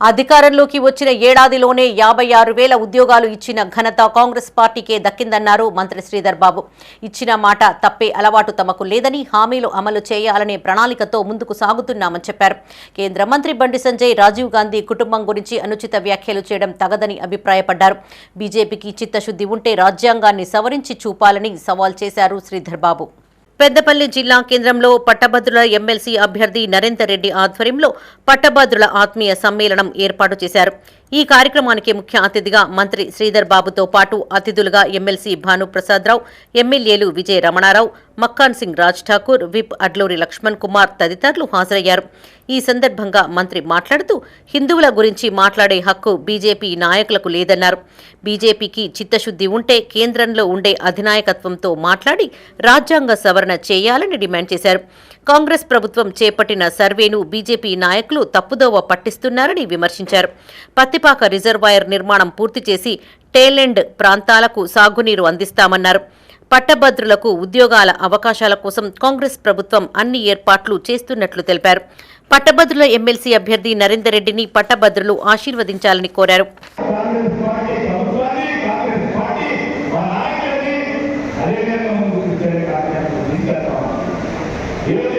అధికారంలోకి వచ్చిన ఏడాదిలోనే యాభై ఆరు వేల ఉద్యోగాలు ఇచ్చిన ఘనత కాంగ్రెస్ పార్టీకే దక్కిందన్నారు మంత్రి శ్రీధర్ బాబు. ఇచ్చిన మాట తప్పే అలవాటు తమకు లేదని హామీలు అమలు చేయాలనే ప్రణాళికతో ముందుకు సాగుతున్నామని చెప్పారు. కేంద్ర మంత్రి బండి సంజయ్ రాజీవ్ గాంధీ కుటుంబం గురించి అనుచిత వ్యాఖ్యలు చేయడం తగదని అభిప్రాయపడ్డారు. బీజేపీకి చిత్తశుద్ధి ఉంటే రాజ్యాంగాన్ని సవరించి చూపాలని సవాల్ చేశారు శ్రీధర్ బాబు. పెద్దపల్లి జిల్లా కేంద్రంలో పట్టభద్రుల ఎమ్మెల్సీ అభ్యర్థి నరేందర్ రెడ్డి ఆధ్వర్యంలో పట్టభద్రుల ఆత్మీయ సమ్మేళనం ఏర్పాటు చేశారు. ఈ కార్యక్రమానికి ముఖ్య అతిథిగా మంత్రి శ్రీధర్ బాబుతో పాటు అతిథులుగా ఎమ్మెల్సీ భానుప్రసాదరావు ఎమ్మెల్యేలు విజయ రమణారావు మక్కాన్ సింగ్ రాజ్ ఠాకూర్ విప్ అడ్లూరి లక్ష్మణ్ కుమార్ తదితరులు హాజరయ్యారు. ఈ సందర్భంగా మంత్రి మాట్లాడుతూ హిందువుల గురించి మాట్లాడే హక్కు బీజేపీ నాయకులకు లేదన్నారు. బీజేపీకి చిత్తశుద్ధి ఉంటే కేంద్రంలో ఉండే అధినాయకత్వంతో మాట్లాడి రాజ్యాంగ సవరణ చేయాలని డిమాండ్ చేశారు. కాంగ్రెస్ ప్రభుత్వం చేపట్టిన సర్వేను బీజేపీ నాయకులు తప్పుదోవ పట్టిస్తున్నారని విమర్శించారు. పత్తిపాక రిజర్వాయర్ నిర్మాణం పూర్తి చేసి టేలెండ్ ప్రాంతాలకు సాగునీరు అందిస్తామన్నారు. పట్టభద్రులకు ఉద్యోగాల అవకాశాల కోసం కాంగ్రెస్ ప్రభుత్వం అన్ని ఏర్పాట్లు చేస్తున్నట్లు తెలిపారు. పట్టభద్రుల ఎమ్మెల్సీ అభ్యర్థి నరేందర్ రెడ్డిని పట్టభద్రులు ఆశీర్వదించాలని కోరారు. Yeah.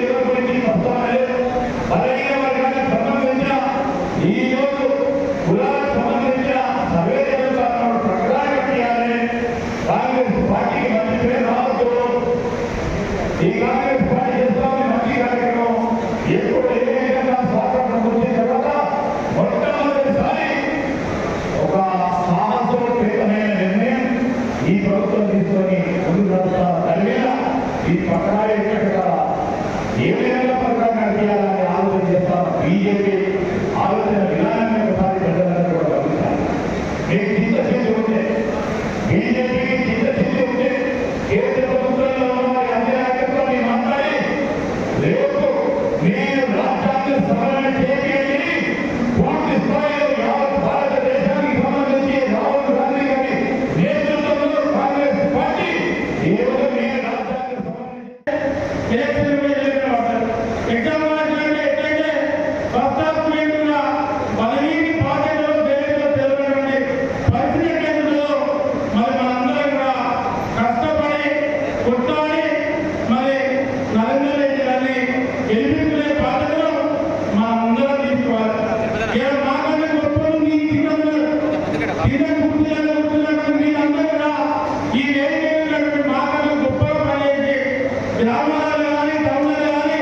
గ్రామాలలో కానీ టౌన్లలో కానీ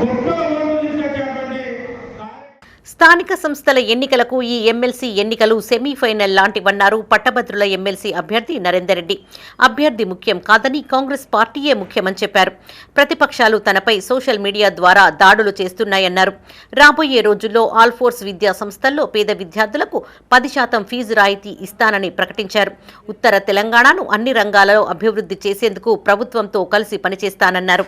గొప్పగా స్థానిక సంస్థల ఎన్నికలకు ఈ ఎమ్మెల్సీ ఎన్నికలు సెమీఫైనల్ లాంటివన్నారు పట్టభద్రుల ఎమ్మెల్సీ అభ్యర్థి నరేందర్ రెడ్డి. అభ్యర్థి ముఖ్యం కాదని కాంగ్రెస్ పార్టీయే ముఖ్యమని చెప్పారు. ప్రతిపక్షాలు తనపై సోషల్ మీడియా ద్వారా దాడులు చేస్తున్నాయన్నారు. రాబోయే రోజుల్లో ఆల్ఫోర్స్ విద్యా సంస్థల్లో పేద విద్యార్థులకు పది శాతం ఫీజు రాయితీ ఇస్తానని ప్రకటించారు. ఉత్తర తెలంగాణను అన్ని రంగాలలో అభివృద్ధి చేసేందుకు ప్రభుత్వంతో కలిసి పనిచేస్తానన్నారు.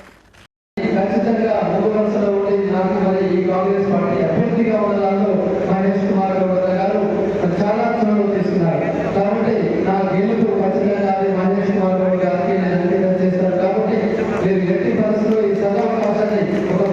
Gracias.